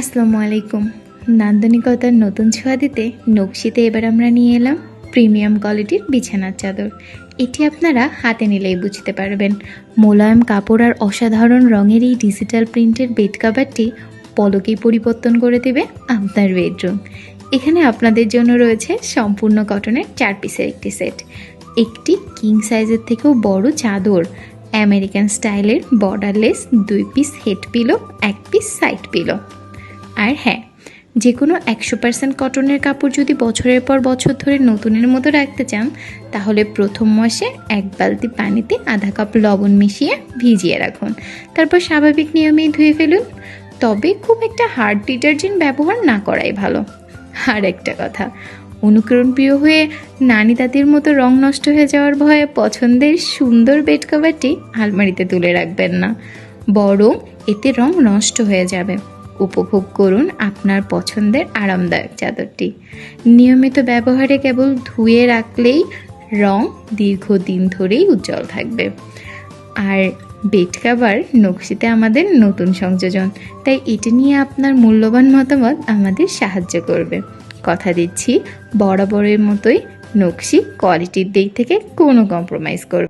আসসালামু আলাইকুম। নান্দনিকতার নতুন ছোঁয়া দিতে নকশিতে এবার আমরা নিয়ে এলাম প্রিমিয়াম কোয়ালিটির বিছানার চাদর। এটি আপনারা হাতে নিলেই বুঝতে পারবেন। মোলায়েম কাপড় আর অসাধারণ রঙের এই ডিজিটাল প্রিন্টের বেড কাভারটি পলকেই পরিবর্তন করে দেবে আপনার বেডরুম। এখানে আপনাদের জন্য রয়েছে সম্পূর্ণ কটনের চার পিসের একটি সেট। একটি কিং সাইজের থেকেও বড় চাদর। আমেরিকান স্টাইলের বর্ডারলেস দুই পিস হেড পিলো, এক পিস সাইড পিলো। আর হ্যাঁ যে কোনো একশো পার্সেন্ট কটনের কাপড় যদি বছরের পর বছর ধরে নতুনের মতো রাখতে চান, তাহলে প্রথম মাসে এক বালতি পানিতে আধা কাপ লবণ মিশিয়ে ভিজিয়ে রাখুন। তারপর স্বাভাবিক নিয়মেই ধুয়ে ফেলুন। তবে খুব একটা হার্ড ডিটারজেন্ট ব্যবহার না করাই ভালো। আর একটা কথা, অনুকরণ প্রিয় হয়ে নানি দাদির মতো রং নষ্ট হয়ে যাওয়ার ভয়ে পছন্দের সুন্দর বেড কভারটি আলমারিতে তুলে রাখবেন না। বরং এতে রং নষ্ট হয়ে যাবে। উপভোগ করুন আপনার পছন্দের আরামদায়ক চাদরটি। নিয়মিত ব্যবহারে কেবল ধুয়ে রাখলেই রং দীর্ঘদিন ধরেই উজ্জ্বল থাকবে। আর বেড কাভার নকশিতে আমাদের নতুন সংযোজন, তাই এটি নিয়ে আপনার মূল্যবান মতামত আমাদের সাহায্য করবে। কথা দিচ্ছি, বরাবরের মতোই নকশি কোয়ালিটির দিক থেকে কোনো কম্প্রোমাইজ করবে